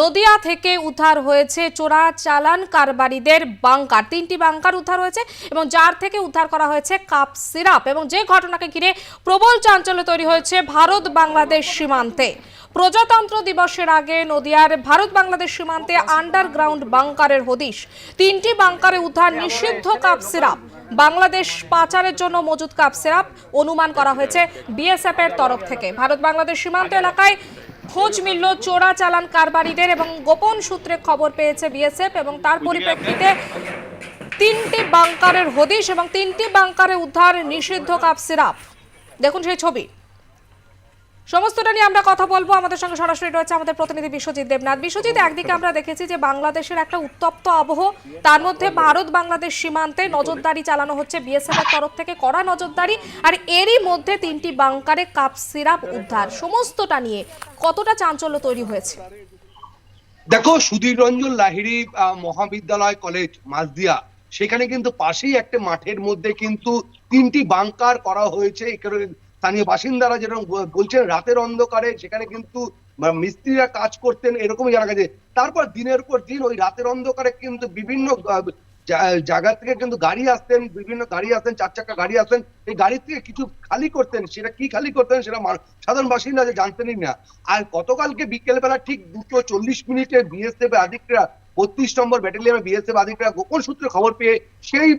নদিয়া থেকে উদ্ধার হয়েছে চোরা চালান কারবারিদের বাংকার। তিনটি বাংকার উদ্ধার হয়েছে এবং যার থেকে উদ্ধার করা হয়েছে কাপ সিরাপ এবং যে ঘটনাকে ঘিরে প্রবল চাঞ্চল্য তৈরি হয়েছে ভারত বাংলাদেশ সীমান্তে। প্রজাতন্ত্র দিবসের আগে নদিয়ার ভারত বাংলাদেশ সীমান্তে আন্ডারগ্রাউন্ড বাংকারের হদিশ। তিনটি বাংকারে উদ্ধার নিষিদ্ধ কাপ সিরাপ। বাংলাদেশ পাচারের জন্য মজুদ কাপ সিরাপ অনুমান করা হয়েছে বিএসএফ এর তরফ থেকে। ভারত বাংলাদেশ সীমান্ত এলাকায় খোঁজ মিলল চোরা চালান কারবারিদের এবং গোপন সূত্রে খবর পেয়েছে বিএসএফ এবং তার পরিপ্রেক্ষিতে তিনটি বাংকারের হদিশ এবং তিনটি বাংকারে উদ্ধার নিষিদ্ধ কাপ সিরাপ। দেখুন সেই ছবি। সমস্তটা নিয়ে আমরা কথা বলব। আমাদের সঙ্গে সরাসরি রয়েছে আমাদের প্রতিনিধি বিশ্বজিৎ দেবনাথ। বিশ্বজিৎ, একদিকে আমরা দেখেছি যে বাংলাদেশের একটা উত্তপ্ত আবহ, তার মধ্যে ভারত বাংলাদেশ সীমান্তে নজরদারি চালানো হচ্ছে বিএসএফ এর তরফ থেকে কড়া নজরদারি আর এরই মধ্যে তিনটি বাংকারে কাপ সিরাপ উদ্ধার। সমস্তটা নিয়ে কতটা চাঞ্চল্য তৈরি হয়েছে? দেখো, সুধীর রঞ্জন লাহিড়ি মহাবিদ্যালয় কলেজ মাসদিয়া সেখানে কিন্তু পাশেই একটা মাঠের মধ্যে কিন্তু তিনটি বাংকার করা হয়েছে। স্থানীয় বাসিন্দারা যেরকম বলছেন, রাতের অন্ধকারে সেখানে কিন্তু মিস্ত্রিরা কাজ করতেন এরকমই জানা গেছে। তারপর দিনের পর দিন ওই রাতের অন্ধকারে কিন্তু বিভিন্ন জায়গা থেকে কিন্তু গাড়ি আসতেন, বিভিন্ন গাড়ি আসতেন, চার চাকা গাড়ি আসতেন, এই গাড়ি থেকে কিছু খালি করতেন, সেটা কি খালি করতেন সেটা সাধারণ বাসিন্দা যে জানতেনই না। আর গতকালকে বিকেলবেলা ঠিক দুটো চল্লিশ মিনিটে বিএসএফ আধিকরা বত্রিশ নম্বর ব্যাটালিয়নে বিএসএফ আধিকরা গোপন সূত্রে খবর পেয়ে সেই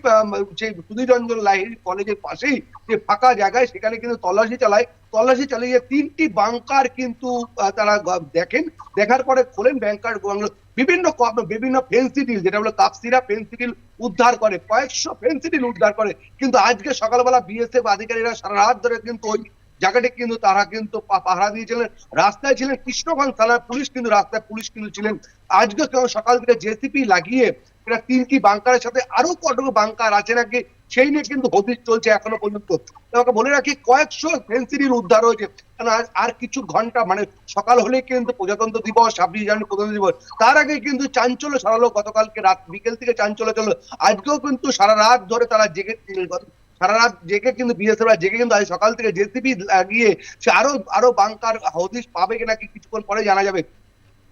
সেই সুধীর রঞ্জন লাহিড়ী কলেজের পাশেই যে ফাঁকা জায়গায় সেখানে কিন্তু তল্লাশি চালায়। তল্লাশি চালিয়ে তিনটি বাংকার কিন্তু তারা দেখেন। দেখার পরে খোলেন ব্যাংকার বিভিন্ন বিভিন্ন ফেন্সিডিল যেটা হলো কাপসিরা ফেন্সিডিল উদ্ধার করে। কয়েকশো ফেন্সিডিল উদ্ধার করে। কিন্তু আজকে সকালবেলা বিএসএফ আধিকারীরা সারা রাত ধরে কিন্তু ওই জায়গাটি কিন্তু তারা কিন্তু পাহারা দিয়েছিলেন। রাস্তায় ছিলেন কৃষ্ণগঞ্জ থানার পুলিশ কিন্তু রাস্তায় পুলিশ কিন্তু ছিলেন। আজকে কেউ সকাল থেকে জেসিপি লাগিয়ে এটা তিনটি বাংকারের সাথে আরও কতগুলো বাংকার আছে নাকি সেই নিয়ে কিন্তু হদিস চলছে এখনও পর্যন্ত। তোমাকে বলে রাখি, কয়েকশো ফেন্সিডিল উদ্ধার হয়েছে। কারণ আজ আর কিছু ঘণ্টা মানে সকাল হলে কিন্তু প্রজাতন্ত্র দিবস, ছাব্বিশ জানুয়ারি প্রজাতন্ত্র দিবস। তার আগে কিন্তু চাঞ্চল্য সারালো গতকালকে রাত বিকেল থেকে চাঞ্চল্য চলো আজকেও কিন্তু সারা রাত ধরে তারা জেগে সারা রাত জেগে কিন্তু বিএসএফ জেগে কিন্তু আজ সকাল থেকে জেসিবি লাগিয়ে সে আরও আরও বাংকার হদিশ পাবে কিনা কি কিছুক্ষণ পরে জানা যাবে।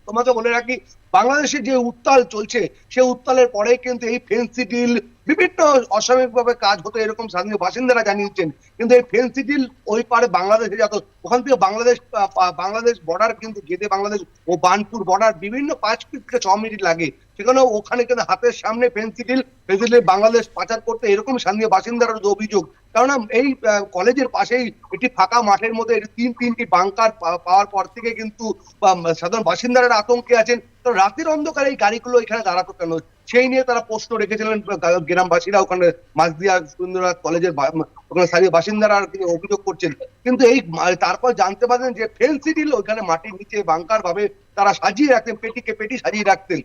তোমাকে বলে রাখি, বাংলাদেশে যে উত্তাল চলছে, সে উত্তালের পরে কিন্তু এই ফেন্সি ডিল বিভিন্ন অস্বাভাবিকভাবে কাজ হতো এরকম স্থানীয় বাসিন্দারা জানিয়েছেন। কিন্তু এই ফেন্সি ডিল ওই পারে বাংলাদেশে যত, ওখান থেকে বাংলাদেশ বাংলাদেশ বর্ডার কিন্তু গেদে বাংলাদেশ ও বানপুর বর্ডার বিভিন্ন পাঁচ মিনিট থেকে ছ মিনিট লাগে। সেখানে ওখানে কিন্তু হাতের সামনে Phensedyl Phensedyl Bangladesh পাচার করতে এরকম স্থানীয় বাসিন্দার অভিযোগ। কারণ এই কলেজের পাশেই একটি ফাঁকা মাঠের মধ্যে তিন, তিনটি বাংকার পাওয়ার পর থেকে কিন্তু সাধারণ বাসিন্দারা আতঙ্কে আছেন। তো রাতের অন্ধকারে এই গাড়িগুলো এখানে দাঁড়াতো কেন? সেই নিয়ে তারা প্রশ্ন রেখেছিলেন গ্রামবাসীরা ওখানে মাসদিয়া সুন্দরনাথ কলেজের ওখানে স্থানীয় বাসিন্দারা কি অভিযোগ করছেন। কিন্তু এই তারপর জানতে পারেন যে ফেন্সি ডিল ওখানে মাটির নিচে বাংকার ভাবে তারা সাজিয়ে রাখতেন, পেটিকে পেটি সাজিয়ে রাখতেন।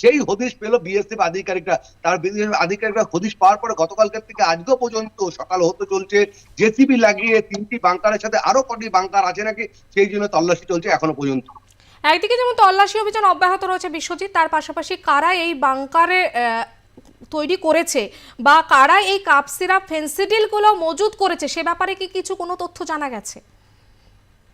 সেই হদিশ পেল বিএসএফ আধিকারিকরা। তার বিএসএফ আধিকারিকরা হদিশ পাওয়ার পরে গতকালকের থেকে আজকে পর্যন্ত সকাল হতে চলছে। জেসিবি লাগিয়ে তিনটি বাংকারের সাথে আরও কটি বাংকার আছে নাকি? সেই জন্য তল্লাশি চলছে এখনও পর্যন্ত। একদিকে যেমন তল্লাশি অভিযান অব্যাহত রয়েছে বিশ্বজিৎ, তার পাশাপাশি কারা এই বাংকারে তৈরি করেছে বা কারা এই কাপ সিরাপ ফেন্সিডিলগুলো মজুদ করেছে, সে ব্যাপারে কি কিছু কোনো তথ্য জানা গেছে?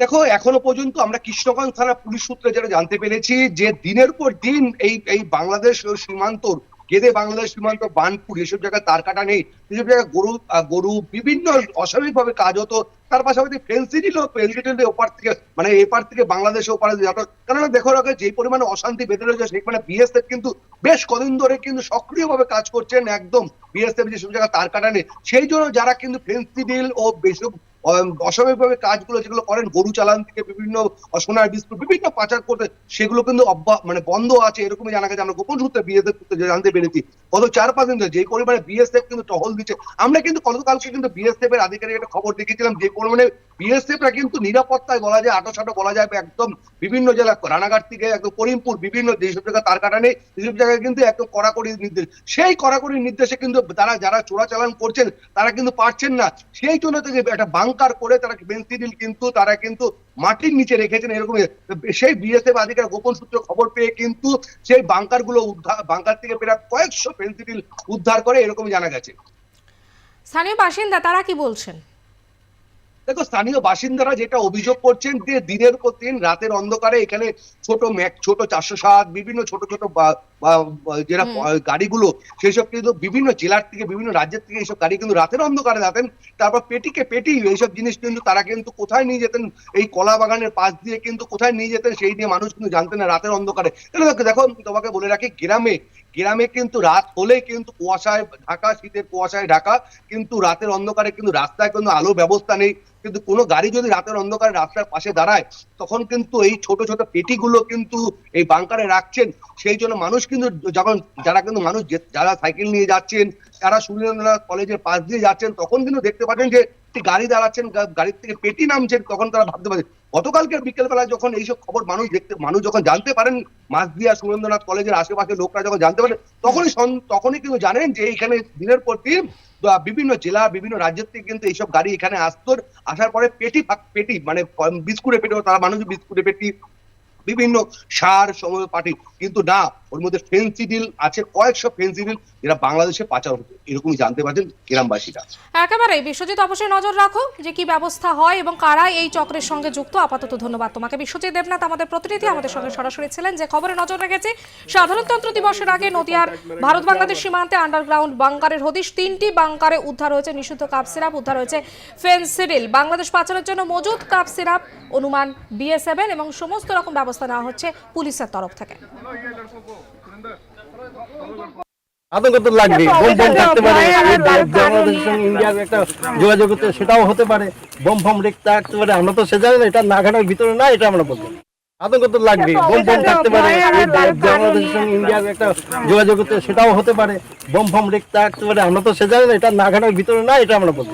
দেখো এখনও পর্যন্ত আমরা কৃষ্ণগঞ্জ থানা পুলিশ সূত্রে যেটা জানতে পেরেছি যে দিনের পর দিন এই এই বাংলাদেশ ও সীমান্ত গেদে বাংলাদেশ সীমান্ত বানপুর এসব জায়গায় তার কাটা নেই। এসব জায়গায় গরু গরু বিভিন্ন অস্বাভাবিকভাবে কাজ হতো। তার পাশাপাশি ফেন্সিডিল ফেন্সিডিল ওপার থেকে মানে এপার থেকে বাংলাদেশে ওপারে যেত কেননা দেখো রাখে যে পরিমাণে অশান্তি বেঁধে রয়েছে সেখানে বিএসএফ কিন্তু বেশ কদিন ধরে কিন্তু সক্রিয়ভাবে কাজ করছেন। একদম বিএসএফ যেসব জায়গায় তার কাটা নেই। সেই জন্য যারা কিন্তু ফেন্সিডিল ও অম, অস্বাভাবিকভাবে কাজগুলো যেগুলো করেন, গরু চালান থেকে বিভিন্ন সোনার বিস্কুট বিভিন্ন পাচার করতে, সেগুলো কিন্তু মানে বন্ধ আছে, এরকমই জানা গেছে। আমরা গোপন সূত্রে বিএসএফ জানতে পেরেছি। গত চার পাঁচ দিন ধরে যে পরিমাণে বিএসএফ কিন্তু টহল দিচ্ছে, আমরা কিন্তু গতকালকে কিন্তু বিএসএফ এর আধিকারিক একটা খবর দেখেছিলাম, যে পরিমাণে বিএসএফরা কিন্তু নিরাপত্তায় বলা যায় আটো সাটো বলা যায়, একদম বিভিন্ন জেলা, রানাঘাট থেকে একদম করিমপুর, বিভিন্ন যেসব জায়গায় তার কাটা নেই যেসব জায়গায় কিন্তু একদম কড়াকড়ি নির্দেশ। সেই কড়াকড়ি নির্দেশে কিন্তু তারা যারা চোরাচালান করছেন, তারা কিন্তু পারছেন না। সেই জন্য থেকে একটা বাংকার বাংকার করে তারা বেন্সিডিল কিন্তু তারা কিন্তু মাটির নিচে রেখেছেন এরকম সেই বিএসএফ আধিকারিক গোপন সূত্রে খবর পেয়ে কিন্তু সেই বাংকারগুলো উদ্ধার বাংকার থেকে প্রায় কয়েকশো পেন্সিডিল উদ্ধার করে এরকমই জানা গেছে। স্থানীয় বাসিন্দা তারা কি বলছেন? দেখো স্থানীয় বাসিন্দারা যেটা অভিযোগ করছেন যে দিনের পর দিন রাতের অন্ধকারে এখানে ছোট ম্যাক ছোট চারশো সাত বিভিন্ন ছোট ছোট বা- যেটা গাড়িগুলো সেসব কিন্তু বিভিন্ন জেলার থেকে বিভিন্ন রাজ্যের থেকে এইসব গাড়ি কিন্তু রাতের অন্ধকারে যেতেন তারপর পেটিকে পেটি এইসব জিনিস কিন্তু তারা কিন্তু কোথায় নিয়ে যেতেন? এই কলা বাগানের পাশ দিয়ে কিন্তু কোথায় নিয়ে যেতেন? সেই নিয়ে মানুষ কিন্তু জানতেন না রাতের অন্ধকারে। দেখো- দেখো তোমাকে বলে রাখি গ্রামে গ্রামে কিন্তু রাত হলে কিন্তু কুয়াশায় ঢাকা শীতের কুয়াশায় ঢাকা কিন্তু রাতের অন্ধকারে কিন্তু রাস্তায় কোনো আলো ব্যবস্থা নেই। কিন্তু কোনো গাড়ি যদি রাতের অন্ধকারে রাস্তার পাশে দাঁড়ায় তখন কিন্তু এই ছোট ছোট পেটিগুলো কিন্তু এই বাংকারে রাখছেন। সেই জন্য মানুষ কিন্তু যখন যারা কিন্তু মানুষ যারা সাইকেল নিয়ে যাচ্ছেন, যারা সুরেন্দ্রনাথ কলেজের পাশ দিয়ে যাচ্ছেন, তখন কিন্তু দেখতে পাচ্ছেন যে একটি গাড়ি দাঁড়াচ্ছেন গাড়ির থেকে পেটি নামছেন, তখন তারা ভাবতে পারছেন। গতকালকে বিকেলবেলা যখন এইসব খবর মানুষ দেখতে, মানুষ যখন জানতে পারেন মাসদিয়া সুরেন্দ্রনাথ কলেজের আশেপাশে লোকরা যখন জানতে পারেন, তখনই তখনই কিন্তু জানেন যে এখানে দিনের পর দিন বিভিন্ন জেলা, বিভিন্ন রাজ্যের থেকে কিন্তু এইসব গাড়ি এখানে আসতো। আসার পরে পেটি পেটি মানে বিস্কুটে পেটি তারা মানুষ বিস্কুটে পেটি, বিভিন্ন সার, সময় পাটি। কিন্তু না ওর মধ্যে ফেন্সিডিল আছে, কয়েকশো ফেন্সিডিল যেটা বাংলাদেশে পাচার হতো। এরকমই জানতে পারছেন গ্রামবাসীরা। একেবারে বিশ্বজিৎ, অবশ্যই নজর রাখো যে কি ব্যবস্থা হয় এবং কারা এই চক্রের সঙ্গে যুক্ত। আপাতত ধন্যবাদ তোমাকে। বিশ্বজিৎ দেবনাথ আমাদের প্রতিনিধি, আমাদের সঙ্গে সরাসরি ছিলেন। যে খবরে নজর রেখেছে, সাধারণতন্ত্র দিবসের আগে নদিয়ার ভারত বাংলাদেশ সীমান্তে আন্ডারগ্রাউন্ড বাংকারের হদিশ, তিনটি বাংকারে উদ্ধার হয়েছে, নিষিদ্ধ কাপ সিরাপ উদ্ধার হয়েছে ফেন্সিডিল বাংলাদেশ পাচারের জন্য মজুদ কাপ সিরাপ অনুমান বিএ সেভেন এবং সমস্ত রকম ব্যবস্থা নেওয়া হচ্ছে পুলিশের তরফ থেকে। আতঙ্ক তো লাগবে বোম বোম থাকতে পারে বাংলাদেশের সঙ্গে ইন্ডিয়ার একটা যোগাযোগ হতে সেটাও হতে পারে। বোম ফোম রেখতে থাকতে পারে আমরা তো সে জানি না এটা ভিতরে না এটা আমরা বলব। আতঙ্ক তো লাগবে বোম বোম থাকতে পারে বাংলাদেশের সঙ্গে ইন্ডিয়ার একটা যোগাযোগ হতে সেটাও হতে পারে। বোম ফোম রেখতে থাকতে পারে আমরা তো সে জানি না এটা ভিতরে না এটা আমরা বলব।